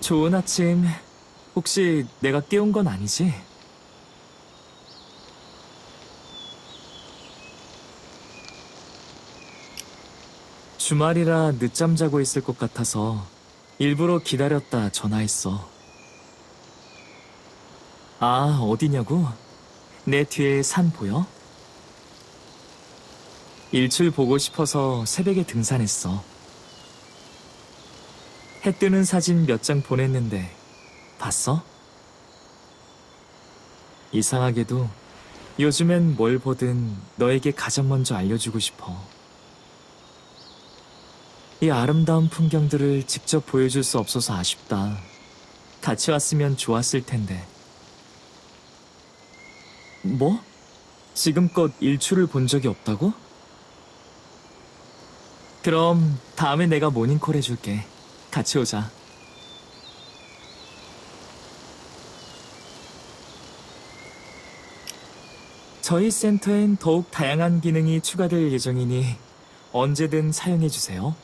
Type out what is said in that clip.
좋은 아침. 혹시 내가 깨운 건 아니지? 주말이라 늦잠 자고 있을 것 같아서 일부러 기다렸다 전화했어. 아, 어디냐고? 내 뒤에 산 보여? 일출 보고 싶어서 새벽에 등산했어. 해 뜨는 사진 몇 장 보냈는데 봤어? 이상하게도 요즘엔 뭘 보든 너에게 가장 먼저 알려주고 싶어. 이 아름다운 풍경들을 직접 보여줄 수 없어서 아쉽다. 같이 왔으면 좋았을 텐데. 뭐? 지금껏 일출을 본 적이 없다고? 그럼 다음에 내가 모닝콜 해줄게. 같이 오자. 저희 센터엔 더욱 다양한 기능이 추가될 예정이니 언제든 사용해 주세요.